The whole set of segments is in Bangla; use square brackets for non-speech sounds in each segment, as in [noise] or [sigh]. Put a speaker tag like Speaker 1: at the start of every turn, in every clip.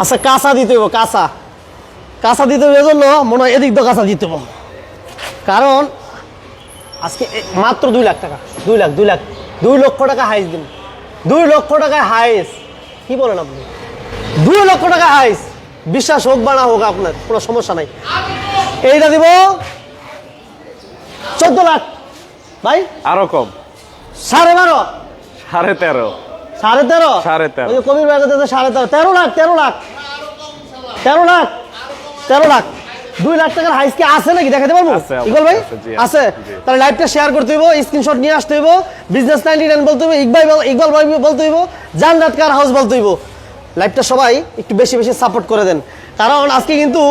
Speaker 1: আচ্ছা কাঁচা দিতে হইব কাঁচা। কাঁচা দিতে হবে এজন্য মনে হয় এদিক তো কাঁচা দিতে হইব। কারণ আজকে মাত্র দুই লাখ টাকা দুই লাখ দুই লাখ দুই লক্ষ টাকা হাইস দিন। দুই লক্ষ টাকা হাইস কি বলেন আপনি? দুই লক্ষ টাকা হাইস বিশ্বাস হোক বা না হোক আপনার কোনো সমস্যা নাই। এইটা দিব চোদ্দ লাখ। ভাই?
Speaker 2: আরও কম।
Speaker 1: সাড়ে বারো।
Speaker 2: সাড়ে তেরো।
Speaker 1: সাড়ে তেরো?
Speaker 2: সাড়ে তেরো।
Speaker 1: ওই কবির ব্যাগে দিতে সাড়ে তেরো। তেরো লাখ তেরো লাখ। তেরো লাখ? তেরো লাখ। দুই লাখ টাকার হাইস কি আছে নাকি? দেখাতে পারব? ইকবাল ভাই?
Speaker 2: আছে।
Speaker 1: তাহলে লাইভটা শেয়ার করতে হইব স্ক্রিনশট নিয়ে আসতে হইব বিজনেস নাইনটি নাইন বলতে হইব ইকবাল ইকবাল ভাই বলতে হইব জান্নাত কার হাউস বলতে হইব। লাইভটা সবাই একটু বেশি বেশি সাপোর্ট করে দেন। কারণ আজকে কিন্তু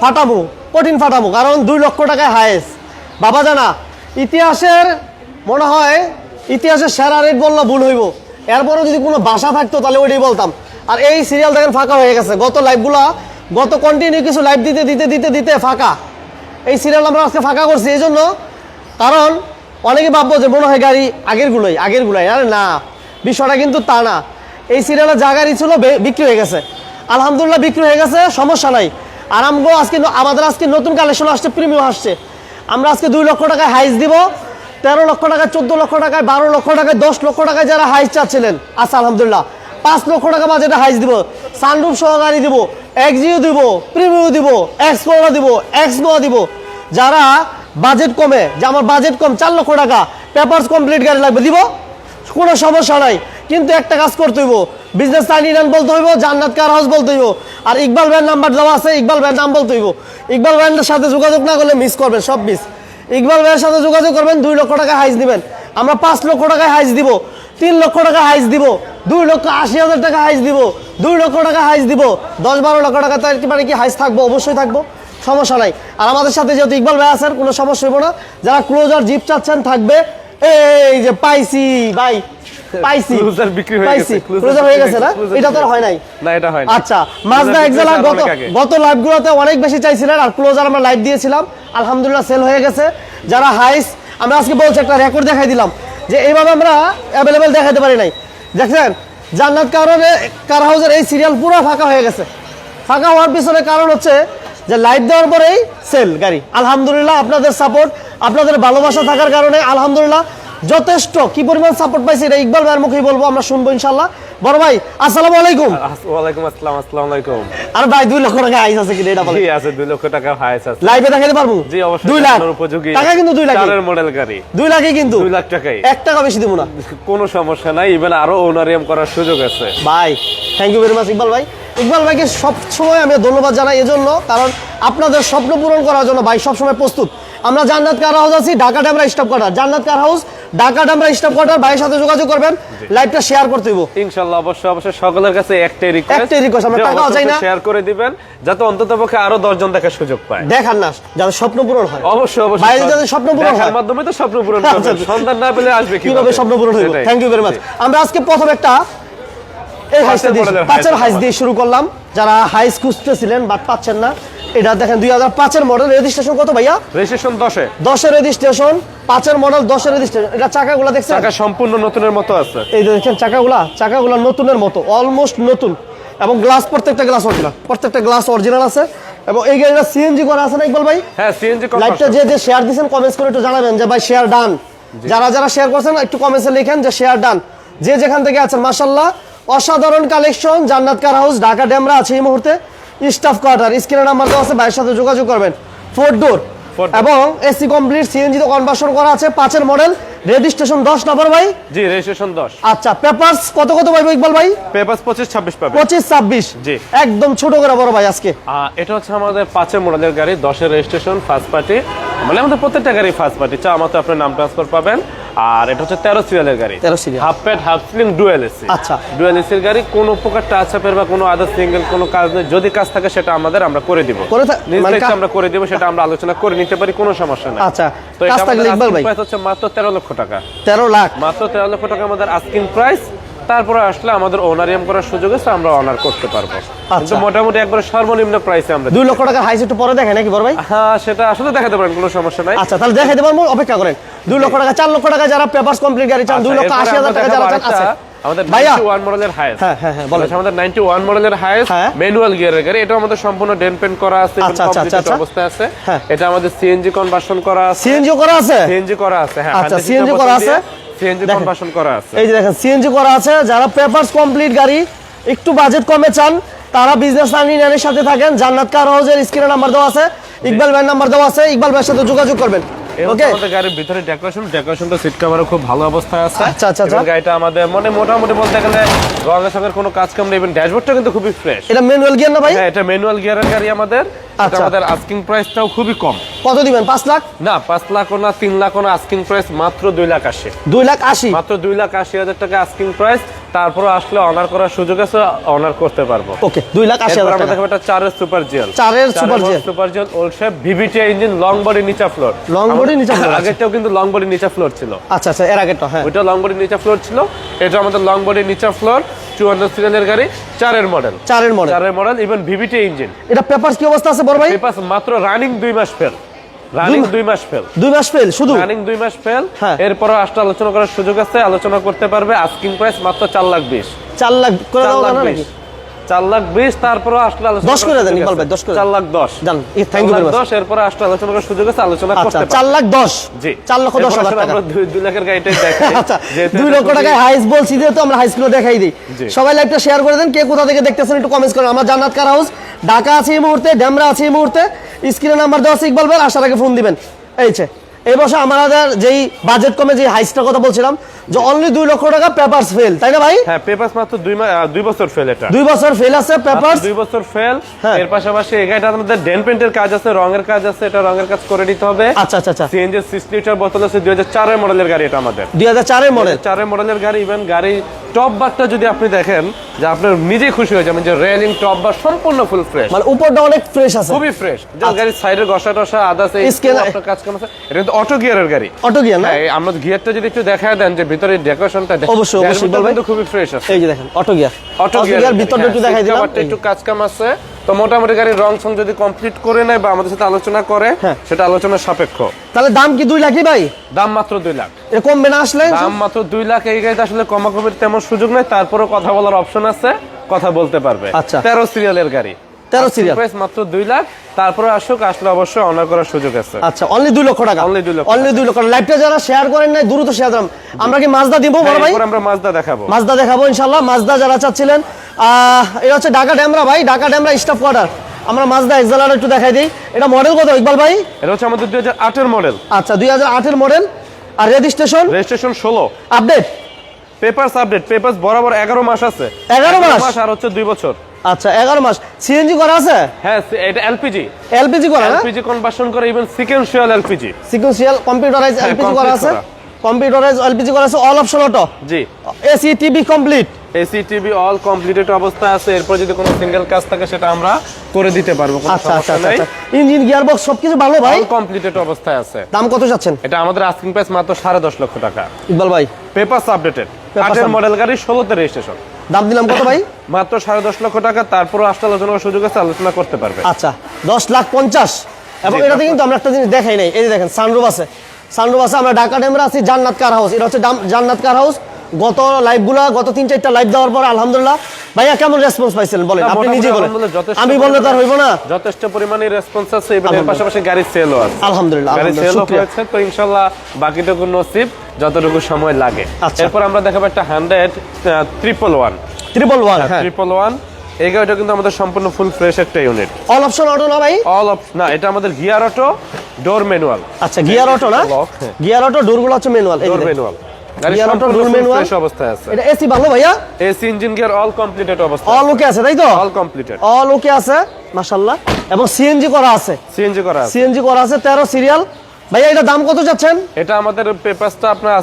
Speaker 1: ফাটাবো কঠিন ফাটাবো কারণ দুই লক্ষ টাকায় হায়েস বাবা জানা ইতিহাসের মনে হয় ইতিহাসের সেরা রেট বললে ভুল হইব। এরপরও যদি কোনো বাসা থাকতো, তাহলে ওইটাই বলতাম। আর এই সিরিয়াল দেখেন ফাঁকা হয়ে গেছে। গত লাইভগুলা গত কন্টিনিউ কিছু লাইভ দিতে দিতে দিতে দিতে ফাঁকা। এই সিরিয়াল আমরা আজকে ফাঁকা করছি, এই জন্য কারণ অনেকে ভাববো যে, মনে হয় গাড়ি আগের গুলোই আগের গুলোই। আরে না, বিষয়টা কিন্তু তা না। এই সিরিয়ালের যা গাড়ি ছিল বিক্রি হয়ে গেছে। আলহামদুলিল্লাহ বিক্রি হয়ে গেছে, সমস্যা নাই। আর আমগো আজকে আমাদের আজকে নতুন কালেকশন আসছে প্রিমিয়াম আসছে। আমরা আজকে দুই লক্ষ টাকায় হাইস দিব। তেরো লক্ষ টাকায় চোদ্দ লক্ষ টাকায় বারো লক্ষ টাকায় দশ লক্ষ টাকায় যারা হাইস চাচ্ছিলেন। আচ্ছা আলহামদুলিল্লাহ। পাঁচ লক্ষ টাকা বাজেটে হাইস দিব। সানরুফ সহ গাড়ি দিব, এক্সিও দিব প্রিমিও দিব এক্স কোয়া দিব এক্স নোয়া দিব। যারা বাজেট কমে, যে আমার বাজেট কম, চার লক্ষ টাকা, পেপারস কমপ্লিট গাড়ি লাগবে, দিব? কোনো সমস্যা নাই। কিন্তু একটা কাজ করতে হইব। বিজনেস সাইনিরান বলতে হইব, জান্নাত কার হাউস বলতে হইব। আর ইকবাল ব্যান্ড নাম্বার দেওয়া আছে, ইকবাল ব্যান্ড নাম বলতে হইব। ইকবাল ব্যান্ডের সাথে যোগাযোগ না করলে মিস করবেন, সব মিস ইকবাল ভাইয়ের সাথে যোগাযোগ করবেন, দুই লক্ষ টাকা হাইস দিবেন। আমরা পাঁচ লক্ষ টাকায় হাইস দিব, তিন লক্ষ টাকা হাইস দিব, দুই লক্ষ আশি হাজার টাকা হাইস দিব, দুই লক্ষ টাকা হাইস দিব, দশ বারো লক্ষ টাকা তো মানে কি হাইস থাকব? অবশ্যই থাকব, সমস্যা নাই। আর আমাদের সাথে যেহেতু ইকবাল ভাই আছেন, কোনো সমস্যা হইব না। যারা ক্লোজার জিপ চাচ্ছেন, থাকবে। এই যে পাইসি ভাই। পাইছি।
Speaker 2: Cruiser বিক্রি হয়ে গেছে,
Speaker 1: ক্লোজার হয়ে গেছে না? এটা তো হয় নাই।
Speaker 2: না, এটা হয়।
Speaker 1: আচ্ছা মাজদা এক্সেলা গত। গত লাইভগুলোতে অনেক বেশি চাইছিলেন আর ক্লোজার আমরা লাইভ দিয়েছিলাম। আলহামদুলিল্লাহ সেল হয়ে গেছে। যারা হাইস আমরা আজকে বলছি একটা রেকর্ড দেখাই দিলাম যে এইভাবে আমরা অ্যাভেলেবেল দেখাতে পারি নাই। দেখছেন? জান্নাত কারণে কার হাউসের এই সিরিয়াল পুরো ফাঁকা হয়ে গেছে। ফাঁকা হওয়ার পিছনে কারণ হচ্ছে যে লাইট দেওয়ার পরেই সেল গাড়ি। আলহামদুলিল্লাহ আপনাদের সাপোর্ট আপনাদের ভালোবাসা থাকার কারণে আলহামদুলিল্লাহ যথেষ্ট। কি পরিমাণ সাপোর্ট পাইছি এটা ইকবাল ভাইয়ের মুখেই বলব আমরা শুনব ইনশাল্লাহ বড় ভাই আসসালামু আলাইকুম।
Speaker 2: ওয়ালাইকুম আসসালাম আসসালামু আলাইকুম।
Speaker 1: আর ভাই দুই লক্ষ টাকা আইস আছে কিনা এটা বলে
Speaker 2: জি আছে দুই লক্ষ টাকা হাইস আছে।
Speaker 1: লাইভে দেখাতে পারব?
Speaker 2: জি অবশ্যই
Speaker 1: দুই লাখ।
Speaker 2: দেখানোর উপযোগী।
Speaker 1: টাকা কিন্তু দুই লাখ
Speaker 2: চারের মডেল গাড়ি।
Speaker 1: দুই লাখই কিন্তু।
Speaker 2: দুই লাখ টাকাই।
Speaker 1: এক টাকা বেশি দিব না।
Speaker 2: কোনো সমস্যা নাই ইভেন আরও ওনারিয়াম করার সুযোগ আছে।
Speaker 1: ভাই thank you very much Iqbal ভাই। ইকবাল ভাইকে সব সময় আমি ধন্যবাদ জানাই এজন্য কারণ আপনাদের স্বপ্ন পূরণ করার জন্য ভাই সবসময় প্রস্তুত। আমরা জান্নাত কার হাউস আছি? Dhaka Demra stop quarter Jannat car house Dhaka Demra stop quarter ভাইয়ের সাথে যোগাযোগ করবেন লাইভটা শেয়ার করতে হইব।
Speaker 2: ইনশাল্লাহ অবশ্যই অবশ্যই সকলের কাছে একটাই রিকোয়েস্ট
Speaker 1: একটাই request, আমরা টাকাও চাই না।
Speaker 2: শেয়ার করে দিবেন যাতে আরও দশজন দেখার সুযোগ পায়।
Speaker 1: দেখান না যাতে স্বপ্ন পূরণ হয়।
Speaker 2: অবশ্যই অবশ্যই
Speaker 1: বাইরে যাতে স্বপ্ন পূরণ
Speaker 2: দেখার
Speaker 1: হয়।
Speaker 2: মাধ্যমে তো স্বপ্ন পূরণ
Speaker 1: আচ্ছা,
Speaker 2: করবেন।
Speaker 1: আচ্ছা।
Speaker 2: সন্ধান না পেলে আসবে
Speaker 1: কীভাবে স্বপ্ন পূরণ
Speaker 2: সেটাই।
Speaker 1: থ্যাংক ইউ ভেরি মাচ আমরা আজকে প্রথম একটা এই হাইসটা দিয়ে পাঁচের হাইস দিয়ে শুরু করলাম। যারা হাইস খুঁজতেছিলেন বাট পাচ্ছেন না এটা দেখেন দুই হাজার পাঁচের মডেল রেজিস্ট্রেশন কত ভাইয়া?
Speaker 2: রেজিস্ট্রেশন দশে।
Speaker 1: দশের রেজিস্ট্রেশন পাঁচের মডেল দশের রেজিস্ট্রেশন এটা চাকাগুলো দেখছেন?
Speaker 2: টাকা সম্পূর্ণ নতুনের মতো আছে।
Speaker 1: এই দেখেন চাকাগুলা চাকাগুলা নতুনের মতো অলমোস্ট নতুন। এবং গ্লাস প্রত্যেকটা গ্লাস অরিজিনাল প্রত্যেকটা গ্লাস অরিজিনাল আছে। এবং এই গাড়িটা সিএনজি করা আছে না ইকবাল ভাই?
Speaker 2: হ্যাঁ সিএনজি
Speaker 1: লাইভটা যে যে শেয়ার দিয়েছেন কমেন্টস করে একটু জানাবেন যে ভাই শেয়ার ডান যারা যারা শেয়ার করছেন একটু কমেন্টসে লিখেন যে শেয়ার ডান যে যেখান থেকে আছেন মাশাল্লাহ অসাধারণ কালেকশন জান্নাত কার হাউস ঢাকা ড্যামরা আছে এই মুহূর্তে। স্টাফ কোয়ার্টার স্ক্রিনে নাম্বার দেওয়া আছে ভাইয়ের সাথে যোগাযোগ করবেন। Four door. এবং এসি কমপ্লিট সিএনজি তো কনভার্সন করা আছে পাঁচের মডেল রেজিস্ট্রেশন দশ নম্বর ভাই?
Speaker 2: জি রেজিস্ট্রেশন দশ।
Speaker 1: আচ্ছা পেপারস কত কত পাইবো ইকবাল ভাই?
Speaker 2: পেপার পঁচিশ ছাব্বিশ পাবে
Speaker 1: পঁচিশ ছাব্বিশ।
Speaker 2: জি।
Speaker 1: একদম ছোট করে বড় ভাই আজকে।
Speaker 2: এটা হচ্ছে আমাদের পাঁচের মডেলের গাড়ি দশের রেজিস্ট্রেশন ফার্স্ট পার্টি মানে আমাদের প্রত্যেকটা গাড়ি ফার্স্ট পার্টি চা আমাদের আপনার নাম ট্রান্সফার পাবেন। আর এটা হচ্ছে তেরো সিরিয়ালের গাড়ি।
Speaker 1: তেরো serial.
Speaker 2: Half pad half ceiling dual AC
Speaker 1: আচ্ছা।
Speaker 2: ডুয়েল এসির গাড়ি কোনো প্রকার টাচ আপের বা কোনো আদার সিঙ্গেল কোনো কাজ নেই। যদি কাজ থাকে সেটা আমাদের আমরা করে দিব।
Speaker 1: মানে
Speaker 2: আমরা করে দিব সেটা আমরা আলোচনা করে নিতে পারি কোনো সমস্যা নেই।
Speaker 1: আচ্ছা,
Speaker 2: তো এটা হচ্ছে মাত্র তেরো লক্ষ টাকা।
Speaker 1: তেরো লাখ।
Speaker 2: মাত্র তেরো লক্ষ টাকা আমাদের আস্কিং প্রাইস তারপরে আসলে আমাদের ওনারিয়াম করার সুযোগ আছে আমরা অনার করতে পারব। কিন্তু মোটামুটি একবার সর্বনিম্ন প্রাইসে আমরা
Speaker 1: দুই লক্ষ টাকার হাইস একটু পরে দেখেন নাকি বড় ভাই?
Speaker 2: হ্যাঁ সেটা আসলে দেখাতে পারেন কোনো সমস্যা নাই।
Speaker 1: আচ্ছা তাহলে দেখাইতে পারব অপেক্ষা করেন। দুই লক্ষ টাকা চার লক্ষ টাকা যারা পেপার কমপ্লিট গাড়ি চান দুই লক্ষ
Speaker 2: আচ্ছা,
Speaker 1: আশি
Speaker 2: এরপরে
Speaker 1: হাজার
Speaker 2: আমরা
Speaker 1: টাকা যারা চান আছে।
Speaker 2: আমাদের 91 মডেলের হাইস
Speaker 1: হ্যাঁ, হ্যাঁ, হ্যাঁ, বলেন।
Speaker 2: আমাদের 91 মডেলের হাইস
Speaker 1: হ্যাঁ।
Speaker 2: ম্যানুয়াল গিয়ারের গাড়ি এটা আমাদের সম্পূর্ণ ডেন পেন্ট করা আছে
Speaker 1: আচ্ছা, আচ্ছা, আচ্ছা, আচ্ছা।
Speaker 2: অবস্থায় আছে।
Speaker 1: হ্যাঁ।
Speaker 2: এটা আমাদের সিএনজি কনভার্সন করা আছে।
Speaker 1: সিএনজি করা আছে?
Speaker 2: সিএনজি করা আছে হ্যাঁ
Speaker 1: আচ্ছা, CNG করা আছে?
Speaker 2: সিএনজি। কনভার্সন করা আছে।
Speaker 1: এই যে দেখেন সিএনজি করা আছে যারা পেপারস কমপ্লিট গাড়ি একটু বাজেট কমে চান তারা বিজনেস ইউনিয়নের সাথে থাকেন। জান্নাত কার হাউজের স্ক্রিনে নাম্বার দেওয়া আছে ইকবাল ভাইয়ের নাম্বার দেওয়া আছে ইকবাল ভাইয়ের সাথে যোগাযোগ করবেন। ওকে
Speaker 2: আমাদের গাড়ির ভিতরে ডেকোরেশন ডেকোরেশনটা সিট কভারও খুব ভালো অবস্থায় আছে।
Speaker 1: আচ্ছা, আচ্ছা, আচ্ছা।
Speaker 2: গাড়িটা আমাদের মানে মোটামুটি বলতে গেলে রঙের সঙ্গে কোনো কাজ কাম নেই ড্যাশবোর্ডটা কিন্তু খুবই ফ্রেশ
Speaker 1: এটা ম্যানুয়াল গিয়ার না ভাই?
Speaker 2: হ্যাঁ এটা ম্যানুয়াল গিয়ারের গাড়ি আমাদের।
Speaker 1: আচ্ছা।
Speaker 2: আমাদের আস্কিং প্রাইসটাও খুবই কম।
Speaker 1: কত দিবেন? পাঁচ লাখ?
Speaker 2: না পাঁচ লাখ না তিন লাখ না আস্কিং প্রাইস মাত্র দুই লাখ আশি।
Speaker 1: দুই লাখ আশি?
Speaker 2: মাত্র দুই লাখ আশি হাজার টাকা আস্কিং প্রাইস তারপরে আসলে অনার করার সুযোগ আছে অনার করতে পারব।
Speaker 1: ওকে দুই লাখ আশি হাজার টাকা।
Speaker 2: দেখাবো চারের সুপার জিএল
Speaker 1: চারের super GL
Speaker 2: super old VVT engine long body নিচা ফ্লোর
Speaker 1: Long নিচা আচ্ছা।
Speaker 2: আগেরটাও কিন্তু লং বডি নিচা ফ্লোর ছিল।
Speaker 1: আচ্ছা আচ্ছা এর আগেরটা হ্যাঁ।
Speaker 2: ওইটা লং বডি নিচা ফ্লোর ছিল। এটা আমাদের লং বডি নিচা ফ্লোর চুয়ান্ন সিরিয়ালের গাড়ি চারের মডেল
Speaker 1: চারের মডেল
Speaker 2: চারের মডেল ইভেন ভিভিটি ইঞ্জিন
Speaker 1: এটা পেপারস কি অবস্থা আছে বড় ভাই?
Speaker 2: পেপাস মাত্র রানিং দুই মাস ফেল রানিং দুই মাস ফেল
Speaker 1: দুই মাস ফেল শুধু?
Speaker 2: রানিং দুই মাস ফেল
Speaker 1: হ্যাঁ।
Speaker 2: এরপরও আসতে আলোচনা করার সুযোগ আছে আলোচনা করতে পারবে। আস্কিং প্রাইস মাত্র চার লাখ বিশ।
Speaker 1: চার লাখ করে
Speaker 2: চার লাখ বিশ তারপরে আসলে আলোচনা
Speaker 1: দশ করে দেন, ইকবাল
Speaker 2: আছে।
Speaker 1: ভাই, দশ করে
Speaker 2: চার লাখ দশ।
Speaker 1: জান থ্যাংক ইউ
Speaker 2: দশ এরপরে আসলে আলোচনা করার সুযোগ আছে আলোচনা
Speaker 1: আচ্ছা
Speaker 2: করতে
Speaker 1: চার লাখ দশ।
Speaker 2: জি।
Speaker 1: চার লক্ষ দশ হাজার টাকা।
Speaker 2: দুই- লাখের গাড়িটাই [laughs] দেখাই
Speaker 1: আচ্ছা দুই লক্ষ টাকায় হাইস বলছি যেহেতু আমরা হাইসগুলো দেখাই দিই। সবাই লাইভটা শেয়ার করে দেন কে কোথা থেকে দেখতেছেন একটু কমেন্টস করেন। আমরা জান্নাত কার হাউস ঢাকা আছে এই মুহূর্তে ড্যামরা আছে এই মুহূর্তে। স্ক্রিনে নাম্বার দেওয়া আছে ইকবাল ভাই আসার আগে ফোন দিবেন। এই এই বছর আমাদের যেই বাজেট কমে যে হাইসটার কথা বলছিলাম যে অনলি দুই লক্ষ টাকা পেপারস ফেল তাই না ভাই?
Speaker 2: হ্যাঁ পেপাস মাত্র দুই দুই বছর ফেল এটা।
Speaker 1: দুই বছর ফেল আছে পেপারস
Speaker 2: দুই বছর ফেল
Speaker 1: হ্যাঁ।
Speaker 2: এর পাশাপাশি গাড়িটা আমাদের ডেন পেন্টের কাজ আছে রঙের কাজ আছে এটা রঙের কাজ করে নিতে হবে।
Speaker 1: আচ্ছা আচ্ছা আচ্ছা।
Speaker 2: সিএনজি সিক্স লিটার বোতল আছে দুই হাজার চারের মডেলের গাড়ি এটা আমাদের।
Speaker 1: দুই হাজার চারের মডেল
Speaker 2: চারের মডেলের গাড়ি ইভেন গাড়ি টপ বারটা যদি আপনি দেখেন যে আপনার নিজেই খুশি হয়ে যাবেন যে রেলিং টপ বার সম্পূর্ণ ফুল ফ্রেশ।
Speaker 1: মানে উপরটা অনেক ফ্রেশ আছে।
Speaker 2: খুবই ফ্রেশ। যে গাড়ির সাইডের ঘষা টসা আদাস এই আপনার কাজ কাম আছে। এটা কিন্তু অটো গিয়ারের গাড়ি।
Speaker 1: অটো গিয়ার না?
Speaker 2: হ্যাঁ এই আমরা গিয়ারটা যদি একটু দেখায় দেন যে ভিতরে ডেকোরেশনটা
Speaker 1: অবশ্যই, অবশ্যই, বলবেন।
Speaker 2: কিন্তু খুবই ফ্রেশ আছে।
Speaker 1: এই যে দেখেন অটো গিয়ার
Speaker 2: অটো
Speaker 1: গিয়ার ভিতরটা একটু দেখাই দিলাম।
Speaker 2: হ্যাঁ, একটু কাজ কাম আছে। তো মোটামুটি গাড়ির রং সং যদি কমপ্লিট করে নেয় বা আমাদের সাথে আলোচনা করে
Speaker 1: হ্যাঁ।
Speaker 2: সেটা আলোচনার সাপেক্ষ।
Speaker 1: তাহলে দাম কি দুই লাখই ভাই?
Speaker 2: দাম মাত্র দুই লাখ।
Speaker 1: এ কমবে না আসলে?
Speaker 2: দাম মাত্র দুই লাখ। এই গাড়িতে আসলে কমাকমির তেমন সুযোগ নেই তারপরেও কথা বলার অপশন আছে কথা বলতে পারবে।
Speaker 1: আচ্ছা।
Speaker 2: তেরো সিরিয়ালের গাড়ি।
Speaker 1: 13 serial।
Speaker 2: প্রাইস মাত্র দুই লাখ তারপরে আসুক আসলে অবশ্যই অনার করার সুযোগ আছে।
Speaker 1: আচ্ছা অনলি দুই লক্ষ টাকা।
Speaker 2: Only দুই লক্ষ
Speaker 1: অনলি দুই লক্ষ লাইভটা যারা শেয়ার করেন নাই দ্রুত শেয়ার দাম আমরা কি মাজদা দিব বড় ভাই?
Speaker 2: আমরা মাজদা দেখাবো।
Speaker 1: মাজদা দেখাবো মাজদা যারা চাচ্ছিলেন আহ, এটা হচ্ছে ঢাকা ড্যামরা ভাই। ঢাকা ড্যামরা স্টাফ কোয়ার্টার আমরা মাজদা এক্সালার একটু দেখাই দিই। এটা মডেল কত ইকবাল ভাই?
Speaker 2: এটা হচ্ছে আমাদের দুই হাজার আটের মডেল
Speaker 1: আচ্ছা দুই হাজার আটের মডেল আর রেজিস্ট্রেশন
Speaker 2: রেজিস্ট্রেশন ষোলো।
Speaker 1: আপডেট
Speaker 2: পেপারস আপডেট পেপারস বরাবর এগারো মাস আছে।
Speaker 1: 11 মাস?
Speaker 2: মাস আর হচ্ছে দুই বছর।
Speaker 1: আচ্ছা এগারো মাস। সিএনজি করা আছে?
Speaker 2: হ্যাঁ এটা এলপিজি
Speaker 1: এলপিজি করা
Speaker 2: এলপিজি কনভার্সন করে even sequential LPG
Speaker 1: sequential computerize LPG করা আছে? কম্পিউটারাইজ এলপিজি করা আছে অল অপশন অটো
Speaker 2: জি।
Speaker 1: AC TV complete
Speaker 2: AC TV all completed অবস্থায় আছে। এরপর যদি কোনো সিঙ্গেল কাজ থাকে সেটা আমরা করে দিতে পারব
Speaker 1: আচ্ছা আচ্ছা আচ্ছা ইঞ্জিন গিয়ার বক্স সবকিছু ভালো ভাই?
Speaker 2: অল কমপ্লিটেড অবস্থায় আছে।
Speaker 1: দাম কত চাচ্ছেন
Speaker 2: এটা আমাদের আস্কিং প্রাইস মাত্র সাড়ে দশ লক্ষ টাকা।
Speaker 1: ইকবাল ভাই।
Speaker 2: পেপারস আপডেটেড আটের মডেল গাড়ি ষোলোতে রেজিস্ট্রেশন
Speaker 1: দাম দিলাম কত ভাই? [laughs]
Speaker 2: মাত্র সাড়ে দশ লক্ষ টাকা তারপরও আসতে আলোচনা সুযোগ আছে আলোচনা করতে পারবে।
Speaker 1: আচ্ছা দশ লাখ পঞ্চাশ। এবং এটাতে কিন্তু আমরা একটা জিনিস দেখাই নাই। এই যে দেখেন সানরুফ আছে। সানরুফ আছে আমরা ঢাকা ডেমরা আছি জান্নাত কার হাউস এটা হচ্ছে জান্নাত কার হাউস গত লাইভগুলো গত তিন চারটা লাইভ দেওয়ার পর আলহামদুলিল্লাহ ভাইয়া কেমন রেসপন্স পাইছিলেন বলেন? আপনি নিজে বলেন। আমি বললে তো আর হইব না।
Speaker 2: যথেষ্ট পরিমাণে রেসপন্স আছে এবং এর পাশাপাশি গাড়ির সেলও আছে।
Speaker 1: আলহামদুলিল্লাহ
Speaker 2: গাড়ি সেলও হয়েছে তো ইনশাল্লাহ বাকিটুকু নসিব। যতটুকু সময় লাগে।
Speaker 1: আচ্ছা।
Speaker 2: এরপর আমরা দেখাবো একটা hundred triple one
Speaker 1: triple one
Speaker 2: triple one এই গাড়িটা কিন্তু আমাদের সম্পূর্ণ ফুল ফ্রেশ একটা ইউনিট
Speaker 1: অল অপশন অটো না ভাই?
Speaker 2: অল অফ না এটা আমাদের গিয়ার অটো ডোর ম্যানুয়াল
Speaker 1: আচ্ছা গিয়ার অটো না। গিয়ার অটো ডোরগুলো হচ্ছে ম্যানুয়াল
Speaker 2: ডোর ম্যানুয়াল গাড়ি
Speaker 1: Gear auto,
Speaker 2: সম্পূর্ণ
Speaker 1: door
Speaker 2: ফুল ফ্রেশ অবস্থায় আছে।
Speaker 1: এটা এসি ভালো ভাইয়া?
Speaker 2: AC engine gear all completed অবস্থা।
Speaker 1: অল ওকে আছে তাই তো?
Speaker 2: অল কমপ্লিটেড
Speaker 1: অল ওকে আছে মাশাল্লাহ এবং সিএনজি করা আছে।
Speaker 2: সিএনজি করা আছে।
Speaker 1: সিএনজি করা আছে তেরো সিরিয়াল ভাইয়া এটা দাম কত
Speaker 2: এটা আমাদের পেপারসটা আপনার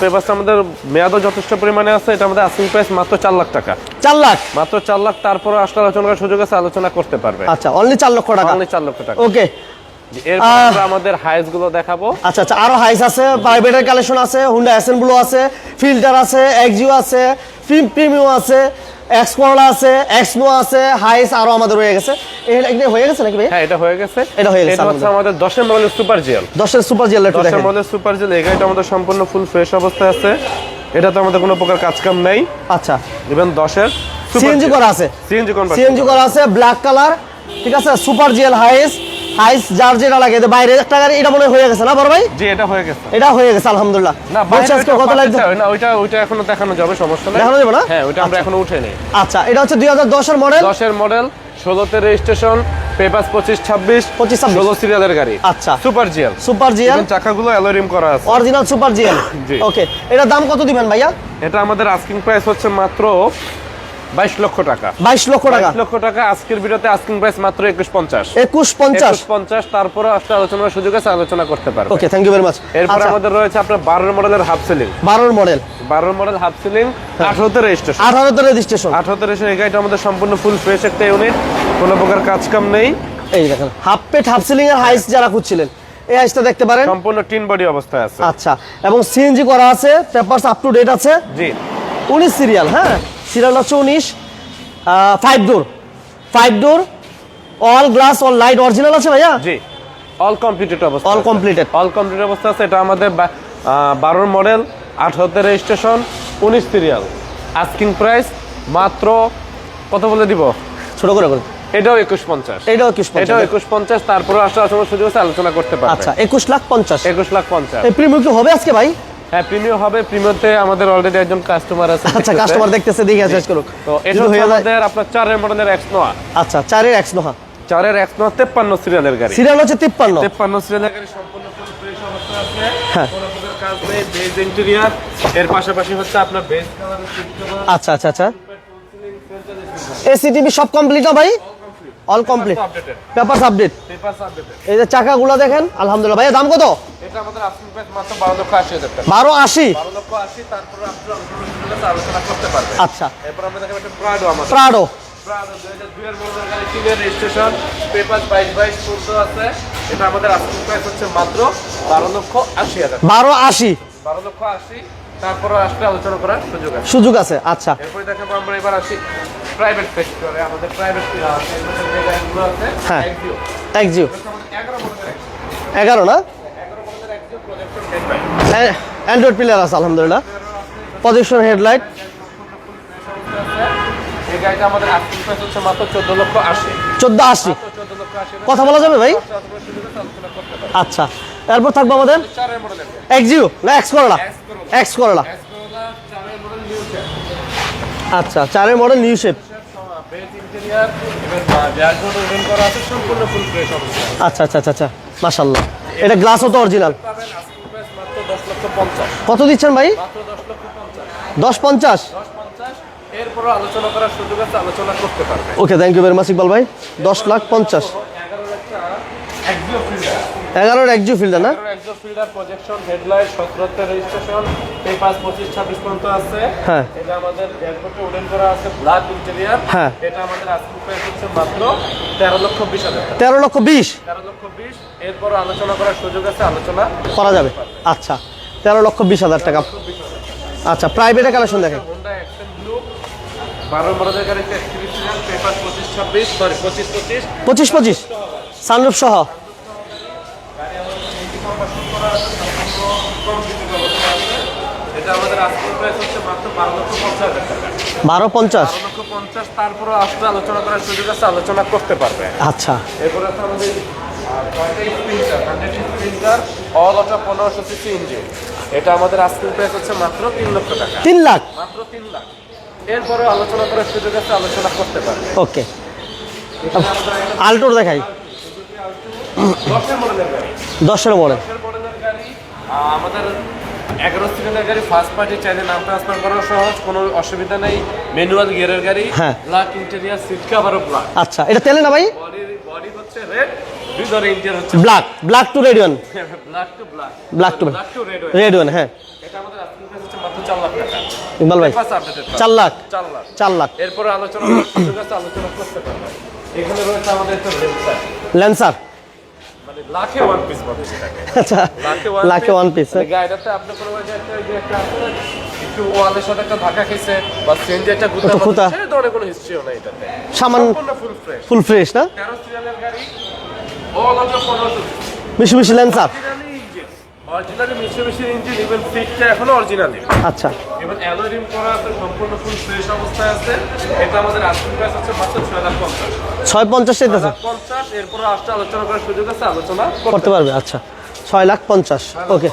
Speaker 2: পেপারসটা আমাদের মেয়াদও যথেষ্ট পরিমাণে আছে এটা আমাদের আসিং প্রাইস মাত্র চার লাখ টাকা।
Speaker 1: চার লাখ?
Speaker 2: মাত্র চার লাখ তারপরে আসলে আলোচনা করার সুযোগ আছে আলোচনা করতে পারবে।
Speaker 1: আচ্ছা অনলি চার লক্ষ টাকা?
Speaker 2: অনলি চার লক্ষ টাকা।
Speaker 1: ওকে
Speaker 2: এরপর আমাদের হাইসগুলো দেখাবো।
Speaker 1: আচ্ছা আচ্ছা আরও হাইস আছে প্রাইভেটের কালেকশন আছে হুন্ডা অ্যাসেম্বলো আছে ফিল্টার আছে এক্সিও আছে প্রিমিও আছে এক্স করলা আছে এক্সনো আছে হাইস আরও আমাদের রয়ে গেছে। এটা হয়ে গেছে নাকি ভাই?
Speaker 2: হ্যাঁ এটা হয়ে গেছে।
Speaker 1: এটা হয়ে গেছে
Speaker 2: এটা হচ্ছে আমাদের দশের মডেলের সুপার জিএল
Speaker 1: দশের সুপার জেল একটু
Speaker 2: দশের
Speaker 1: দেখেন।
Speaker 2: মডেলের সুপার জিএল এই গাড়িটা আমাদের সম্পূর্ণ ফুল ফ্রেশ অবস্থায় আছে। এটা তো আমাদের কোনো প্রকার কাজ কাম নেই।
Speaker 1: আচ্ছা।
Speaker 2: ইভেন দশের
Speaker 1: সিএনজি করা আছে।
Speaker 2: সিএনজি কনভার্ট
Speaker 1: সিএনজি করা আছে। ব্ল্যাক কালার ঠিক আছে? সুপার জিএল হাইস হাইস যার যেটা লাগে বাইরে একটা গাড়ি এটা মনে হয়ে গেছে না বড় ভাই?
Speaker 2: জি এটা হয়ে গেছে।
Speaker 1: এটা হয়ে গেছে আলহামদুলিল্লাহ।
Speaker 2: না
Speaker 1: বলছি আজকে কত লাগবে?
Speaker 2: না ওইটা ওইটা এখনও দেখানো যাবে সমস্যা নেই।
Speaker 1: দেখানো যাবে না?
Speaker 2: হ্যাঁ ওইটা আমরা এখনও উঠেনি
Speaker 1: আচ্ছা এটা হচ্ছে দুই হাজার দশের মডেল
Speaker 2: দশের মডেল ষোলোতে রেজিস্ট্রেশন পেপাস পঁচিশ ছাব্বিশ
Speaker 1: 25, 26
Speaker 2: ষোলো সিরিয়ালের গাড়ি।
Speaker 1: আচ্ছা।
Speaker 2: সুপার জিএল
Speaker 1: সুপার জিএল
Speaker 2: চাকাগুলো অ্যালোরিম করা আছে।
Speaker 1: অরিজিনাল সুপার জিএল
Speaker 2: জি।
Speaker 1: ওকে এটার দাম কত দিবেন ভাইয়া?
Speaker 2: এটা আমাদের আস্কিং প্রাইস হচ্ছে মাত্র বাইশ লক্ষ টাকা।
Speaker 1: বাইশ লক্ষ টাকা।
Speaker 2: লক্ষ টাকা আজকের ভিডিওতে আস্কিং প্রাইস মাত্র একুশ পঞ্চাশ।
Speaker 1: একুশ পঞ্চাশ।
Speaker 2: পঞ্চাশ তারপরে আসলে আলোচনার সুযোগ আছে আলোচনা করতে পারবে।
Speaker 1: Okay thank you very much
Speaker 2: এরপরে আমাদের রয়েছে আপনার বারোর মডেলের হাফ সিলিং
Speaker 1: বারোর মডেল
Speaker 2: বারোর মডেল হাফ সিলিং আঠারোতে রেজিস্ট্রেশন
Speaker 1: আঠারোতে রেজিস্ট্রেশন
Speaker 2: আঠারোতে রেজিস্ট্রেশন এই গাড়িটা আমাদের সম্পূর্ণ ফুল ফ্রেশ একটা ইউনিট কোনো প্রকার কাজ কাম নেই।
Speaker 1: এই দেখেন হাফ পেট হাফ সিলিং এর হাইস যারা খুঁজছিলেন এই হাইসটা দেখতে পারেন।
Speaker 2: সম্পূর্ণ টিন বডি অবস্থায় আছে।
Speaker 1: আচ্ছা এবং সিএনজি করা আছে পেপারস আপ টু ডেট আছে।
Speaker 2: জি।
Speaker 1: উনিশ সিরিয়াল হ্যাঁ? সিরিয়াল হচ্ছে উনিশ five door five door all glass all light original আছে ভাইয়া?
Speaker 2: জি। অল কমপ্লিটেড অবস্থা
Speaker 1: অল কমপ্লিটেড
Speaker 2: অল কমপ্লিট অবস্থা আছে। এটা আমাদের বারোর মডেল আঠারোতে রেজিস্ট্রেশন উনিশ সিরিয়াল আস্কিং প্রাইস মাত্র কত বলে দিব?
Speaker 1: ছোট করে করে
Speaker 2: এটাও একুশ পঞ্চাশ।
Speaker 1: এটাও একুশ
Speaker 2: এটাও একুশ পঞ্চাশ। তারপরে আসলে আসলে সুযোগ আছে আলোচনা করতে পারবে।
Speaker 1: আচ্ছা একুশ লাখ পঞ্চাশ।
Speaker 2: একুশ লাখ পঞ্চাশ।
Speaker 1: প্রিমিয়াম কি হবে আজকে ভাই?
Speaker 2: হ্যাঁ প্রিমিয়াম হবে প্রিমিয়ামতে আমাদের অলরেডি একজন কাস্টমার আছে
Speaker 1: আচ্ছা কাস্টমার দেখতেছে দেখে শেষ করুক।
Speaker 2: তো এটা
Speaker 1: হয়ে
Speaker 2: আমাদের আপনার চারের মডেলের এক্স নোয়া
Speaker 1: আচ্ছা চারের এক্স নোহা
Speaker 2: চারের এক্স নোয়া তেপ্পান্ন সিরিয়ালের গাড়ি।
Speaker 1: সিরিয়াল হচ্ছে তিপ্পান্ন।
Speaker 2: তেপ্পান্ন সিরিয়ালের গাড়ি সম্পূর্ণ ফ্রেশ অবস্থা আছে।
Speaker 1: হ্যাঁ।
Speaker 2: কাজ নেই বেজ ইন্টেরিয়ার এর পাশাপাশি হচ্ছে আপনার বেজ
Speaker 1: আচ্ছা আচ্ছা আচ্ছা। এসি টিভি সব কমপ্লিট না ভাই? অল কমপ্লিট পেপারস আপডেট এই যে চাকাগুলো দেখেন আলহামদুলিল্লাহ। ভাইয়া দাম কত?
Speaker 2: এটা আমাদের আস্কিং প্রাইস মাত্র বারো লক্ষ আশি
Speaker 1: আচ্ছা।
Speaker 2: এরপর আমরা দেখেন একটা প্রাডো রেজিস্ট্রেশন পেপার বাইশ বাইশ আছে। এটা আমাদের আস্কিং প্রাইস হচ্ছে মাত্র বারো লক্ষ আশি হাজার
Speaker 1: বারো আশি।
Speaker 2: বারো লক্ষ আশি তারপরে আসলে আলোচনা করার সুযোগ আছে।
Speaker 1: সুযোগ আছে আচ্ছা।
Speaker 2: এরপরে দেখাবো আমরা এবার আসি প্রাইভেট সেক্টরে আমাদের প্রাইভেট যে গাড়িগুলো আছে
Speaker 1: হ্যাঁ।
Speaker 2: একজিও
Speaker 1: না? অ্যান্ড্রয়েড প্লেয়ার আছে আলহামদুলিল্লাহ। প্রজেকশন হেডলাইট কথা বলা যাবে ভাই?
Speaker 2: আছে আলোচনা করতে পারবে।
Speaker 1: আচ্ছা তারপর থাকব আমাদের? এক্সিও না এক্স করলা এক্স করলা আচ্ছা চারের মডেল নিউ শেপ আচ্ছা আচ্ছা আচ্ছা আচ্ছা মাশাল্লাহ এটা গ্লাসও তো অরিজিনাল কত দিচ্ছেন ভাই?
Speaker 2: দশ পঞ্চাশ।
Speaker 1: Okay thank you very much Iqbal ভাই। দশ লাখ পঞ্চাশ।
Speaker 2: এগারোর একজিও ফিল্ডার
Speaker 1: না?
Speaker 2: একজিও ফিল্ডার প্রজেকশন হেডলাইট সতেরোতে রেজিস্ট্রেশন পেপার পঁচিশ ছাব্বিশ পর্যন্ত আছে।
Speaker 1: হ্যাঁ।
Speaker 2: এটা আমাদের এয়ারপোর্টে উডেন করা আছে ব্ল্যাক ইন্টেরিয়ার
Speaker 1: হ্যাঁ।
Speaker 2: এটা আমাদের আজকে প্রাইস হচ্ছে মাত্র তেরো লক্ষ বিশ হাজার
Speaker 1: তেরো লক্ষ বিশ?
Speaker 2: তেরো লক্ষ বিশ এরপর আলোচনা করার সুযোগ আছে আলোচনা
Speaker 1: করা যাবে। আচ্ছা তেরো লক্ষ বিশ হাজার টাকা। আচ্ছা প্রাইভেটে কালেকশন দেখেন।
Speaker 2: হোন্ডা অ্যাকশন ব্লু বারো গাড়িতে একত্রিশ পেপার পঁচিশ ছাব্বিশ সরি পঁচিশ পঁচিশ।
Speaker 1: পঁচিশ পঁচিশ। সানরুফ সহ।
Speaker 2: এটা আমাদের প্রাইস হচ্ছে মাত্র বারো লক্ষ পঞ্চাশ হাজার টাকা।
Speaker 1: বারো পঞ্চাশ?
Speaker 2: লক্ষ পঞ্চাশ তারপরে আসলে আলোচনা করার সুযোগ আছে আলোচনা করতে পারবে।
Speaker 1: আচ্ছা।
Speaker 2: এরপরে আছে আমাদের অল অটো পনেরোশো সিসি ইঞ্জিন এটা আমাদের আজকে প্রাইস হচ্ছে মাত্র তিন লক্ষ টাকা।
Speaker 1: তিন লাখ?
Speaker 2: মাত্র তিন লাখ। এরপরে আলোচনা করার সুযোগ আছে আলোচনা করতে পারবে।
Speaker 1: ওকে। আল্টোর দেখাই।
Speaker 2: দশের মডেলের গাড়ি।
Speaker 1: দশের মডেল
Speaker 2: আমাদের এগারো সিলিন্ডার গাড়ি ফার্স্ট পার্টি চাইলে নাম ট্রান্সফার করা সহজ কোনো অসুবিধা নেই। ম্যানুয়াল গিয়ারের গাড়ি
Speaker 1: হ্যাঁ।
Speaker 2: ব্ল্যাক ইন্টেরিয়ার সিট কাভারও ব্ল্যাক
Speaker 1: আচ্ছা এটা তেলে না ভাই?
Speaker 2: বডি বডি হচ্ছে রেড ধরে ইন্টেরিয়ার হচ্ছে
Speaker 1: black black two red one
Speaker 2: black two black
Speaker 1: black two
Speaker 2: black two red
Speaker 1: red one হ্যাঁ।
Speaker 2: এটা আমাদের আজকের প্রাইস হচ্ছে মাত্র চার লাখ টাকা।
Speaker 1: ইকবাল ভাই
Speaker 2: Papers updated পাবেন।
Speaker 1: চার লাখ।
Speaker 2: চার লাখ।
Speaker 1: চার লাখ।
Speaker 2: এরপরে আলোচনা সুযোগ আছে আলোচনা করতে পারবেন এখানে রয়েছে আমাদের একটা
Speaker 1: ল্যান্সার
Speaker 2: মানে লাখে ওয়ান পিস
Speaker 1: আচ্ছা
Speaker 2: লাখে
Speaker 1: ওয়ান পিস
Speaker 2: গাড়িটাতে আপনি কোনো যে একটা যে একটা একটু ওয়ালের সাথে একটা ধাক্কা খেয়েছে বা চেঞ্জে একটা গুতা
Speaker 1: একটা খুঁতা।
Speaker 2: ধরনের কোনো হিস্ট্রিও নেই এটাতে।
Speaker 1: সামান্য
Speaker 2: ফুল ফ্রেশ
Speaker 1: ফুল ফ্রেশ না?
Speaker 2: তেরো সিরিয়ালের গাড়ি অল অটো পনেরোশো
Speaker 1: বেশি বেশি ল্যান্সার
Speaker 2: অরিজিনালি মিশে ইঞ্জিন ইভেন সিটটা এখনও অরিজিনালি।
Speaker 1: আচ্ছা।
Speaker 2: এবং অ্যালয় রিম করা আছে সম্পূর্ণ ফুল ফ্রেশ অবস্থায় আছে। এটা আমাদের আস্কিং প্রাইস আছে মাত্র ছয় লাখ পঞ্চাশ।
Speaker 1: ছয় পঞ্চাশ চাইতেছে?
Speaker 2: লাখ পঞ্চাশ এরপরে আসতে আলোচনা করার সুযোগ আছে আলোচনা
Speaker 1: করতে পারবে। আচ্ছা। ছয় লাখ পঞ্চাশ ওকে।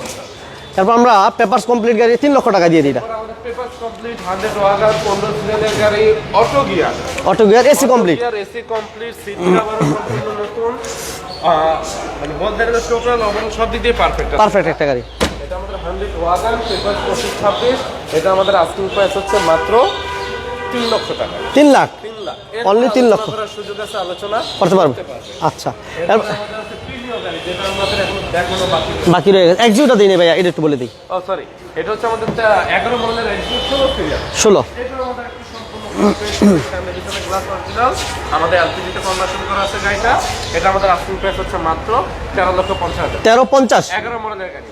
Speaker 1: তারপর আমরা পেপারস কমপ্লিট গাড়ি তিন লক্ষ টাকা দিয়ে দিই এটা।
Speaker 2: কমপ্লিট ওয়াগার গাড়ি auto gear
Speaker 1: auto gear AC complete
Speaker 2: gear AC complete seat cover সম্পূর্ণ নতুন। মানে টোটাল ওভারঅল সব দিক দিয়ে পারফেক্ট
Speaker 1: পারফেক্ট একটা গাড়ি।
Speaker 2: এটা আমাদের হান্ড্রেড ওয়াগান পেপার পঁচিশ ছাব্বিশ এটা আমাদের আস্কিং প্রাইস হচ্ছে মাত্র তিন লক্ষ টাকা।
Speaker 1: তিন লাখ?
Speaker 2: তিন লাখ।
Speaker 1: Only তিন লক্ষ।
Speaker 2: সুযোগ আছে আলোচনা
Speaker 1: করতে পারবে? আচ্ছা।
Speaker 2: বাকি
Speaker 1: রয়ে গেছে। এক্সিউটা দিই ভাইয়া এটা একটু বলে দিই।
Speaker 2: ও সরি এটা হচ্ছে আমাদের এগারো মডেলের এক্সিট ষোলো
Speaker 1: ষোলো।
Speaker 2: আমাদের এলপিজিতে কনভার্সন করা আছে গাড়িটা। এটা আমাদের আস্কিং প্রাইস হচ্ছে মাত্র তেরো লক্ষ পঞ্চাশ হাজার।
Speaker 1: তেরো পঞ্চাশ?
Speaker 2: এগারো মডেলের গাড়ি।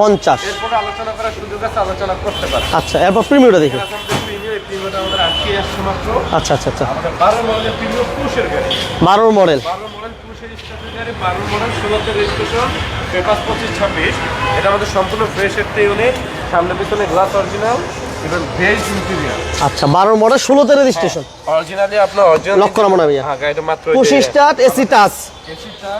Speaker 2: পঞ্চাশ। এরপরে আলোচনা করার সুযোগ আছে আলোচনা করতে পারে
Speaker 1: আচ্ছা এরপর প্রিমিয়টা দেখি। আচ্ছা আচ্ছা আচ্ছা।
Speaker 2: গাড়ি।
Speaker 1: বারোর মডেল।
Speaker 2: বারো মডেল পুরুষের স্টেশন গাড়ি বারো মডেল ষোলোতে রেজিস্ট্রেশন পেপার পঁচিশ ছাব্বিশ। এটা আমাদের সম্পূর্ণ ফ্রেশ একটা ইউনিট সামনে পিছনে গ্লাস অরিজিনাল ইন্টেরিয়ার।
Speaker 1: আচ্ছা বারোর মডেল ষোলোতে রেজিস্ট্রেশন
Speaker 2: অরিজিনালি আপনার অরিজিনাল
Speaker 1: লক করা মনে ভাইয়া
Speaker 2: হ্যাঁ গাড়িটা মাত্র
Speaker 1: পঁচিশ স্টার্ট এসি টাচ
Speaker 2: এসিটা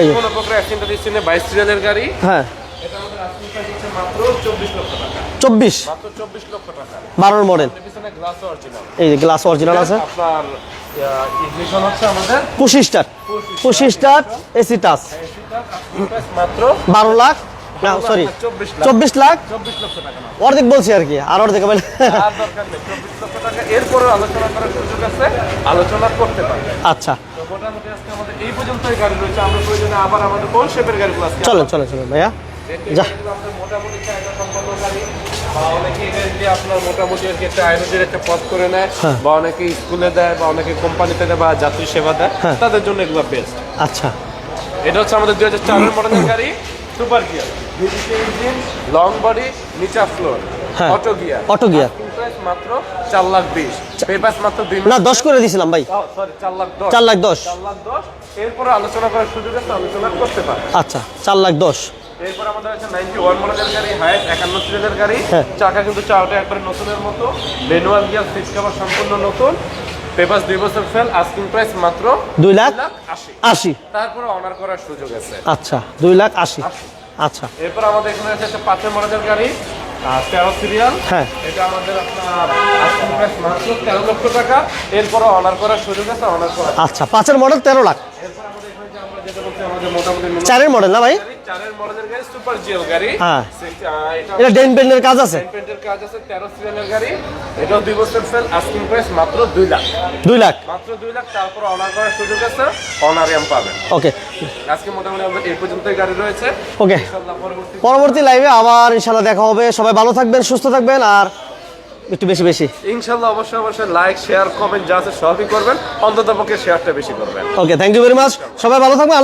Speaker 1: এই
Speaker 2: কোনো প্রকার অ্যাক্সিডেন্ট দিচ্ছে না সিরিয়ালের গাড়ি।
Speaker 1: হ্যাঁ।
Speaker 2: এটা আমাদের আস্কিং প্রাইস মাত্র চব্বিশ লক্ষ টাকা।
Speaker 1: চব্বিশ।
Speaker 2: মাত্র চব্বিশ লক্ষ টাকা।
Speaker 1: বারোর মডেল।
Speaker 2: পিছনে গ্লাস অরিজিনাল
Speaker 1: এই যে গ্লাস অরিজিনাল আছে।
Speaker 2: আপনার ইগনিশন হচ্ছে আমাদের।
Speaker 1: পঁচিশ স্টার্ট পঁচিশ স্টার্ট এসি টাচ
Speaker 2: মাত্র
Speaker 1: বারো লাখ। না সরি
Speaker 2: চব্বিশ লাখ।
Speaker 1: অর্ধেক বলছি আর কি আর অর্ধেক
Speaker 2: এরপরে আলোচনা করার সুযোগ আছে আলোচনা করতে পারবে।
Speaker 1: আচ্ছা।
Speaker 2: এই পর্যন্তই গাড়ি রয়েছে আমরা প্রয়োজনে আবার আমাদের কোন শেপের গাড়িগুলো
Speaker 1: ভাইয়া। যা
Speaker 2: মোটামুটি চাহিদা সম্পন্ন গাড়ি অনেকে দিয়ে আপনার মোটামুটি আর কি একটা একটা পথ করে নেয়
Speaker 1: হ্যাঁ।
Speaker 2: বা অনেকে স্কুলে দেয় বা অনেকে কোম্পানিতে দেয় বা যাত্রী সেবা দেয়
Speaker 1: হ্যাঁ।
Speaker 2: তাদের জন্য এগুলো বেস্ট
Speaker 1: আচ্ছা।
Speaker 2: এটা হচ্ছে আমাদের দুই হাজার চারের মডেলের গাড়ি। Super gear. Engine long body নিচা floor. Auto gear
Speaker 1: auto gear
Speaker 2: মাত্র চার লাখ বিশ। পেপাস মাত্র দুই
Speaker 1: না দশ করে দিয়েছিলাম ভাই।
Speaker 2: সরি চার লাখ দশ।
Speaker 1: চার লাখ দশ।
Speaker 2: চার লাখ দশ। এরপরে আলোচনা করার সুযোগ আছে আলোচনা করতে পারে
Speaker 1: আচ্ছা চার লাখ দশ।
Speaker 2: এরপর আমাদের আছে নাইনটি ওয়ান মডেলের গাড়ি হাইট একান্ন সিলিন্ডার গাড়ি।
Speaker 1: হ্যাঁ।
Speaker 2: চাকা কিন্তু চারটা একবারে নতুনের মতো। ম্যানুয়াল গিয়ার সিট কভার সম্পূর্ণ নতুন। পেপাস দুই বছর ফেল আস্কিং প্রাইস মাত্র
Speaker 1: দুই লাখ
Speaker 2: আশি। তারপরে অনার করার সুযোগ আছে।
Speaker 1: আচ্ছা দুই লাখ আশি। আচ্ছা।
Speaker 2: এরপর আমাদের এখানে আছে পাঁচের মডেলের গাড়ি তেরো সিরিয়াল
Speaker 1: হ্যাঁ।
Speaker 2: এটা আমাদের আপনার আস্কিং প্রাইস মাত্র তেরো লক্ষ টাকা। এরপর অনার করার সুযোগ আছে অনার করা
Speaker 1: আচ্ছা পাঁচের মডেল তেরো লাখ।
Speaker 2: এরপর আমাদের এখানে আমরা যেটা বলছি আমাদের মোটামুটি
Speaker 1: চারের মডেল না ভাই?
Speaker 2: চারের মডেলের গাড়ি সুপার জিএল গাড়ি।
Speaker 1: হ্যাঁ।
Speaker 2: এটা
Speaker 1: এটা ডেন পেন্টের কাজ আছে?
Speaker 2: পেন্টের কাজ আছে তেরো সিরিয়ালের গাড়ি। এটাও দুই বছর ফেল আস্কিং প্রাইস মাত্র দুই লাখ।
Speaker 1: দুই লাখ?
Speaker 2: মাত্র দুই লাখ তারপর অনার করার সুযোগ আছে অনারিয়াম পাবেন।
Speaker 1: ওকে
Speaker 2: আজকে মোটামুটি আমাদের এই পর্যন্তই গাড়ি রয়েছে।
Speaker 1: ওকে
Speaker 2: ইনশাআল্লাহ পরবর্তী
Speaker 1: লাইভে আবার ইনশাল্লাহ দেখা হবে। সবাই ভালো থাকবেন সুস্থ থাকবেন আর একটু বেশি বেশি।
Speaker 2: ইনশাল্লাহ অবশ্যই অবশ্যই লাইক শেয়ার কমেন্ট যা আছে সবই করবেন। অন্তত পক্ষে শেয়ারটা বেশি করবেন।
Speaker 1: Okay thank you very much সবাই ভালো থাকবেন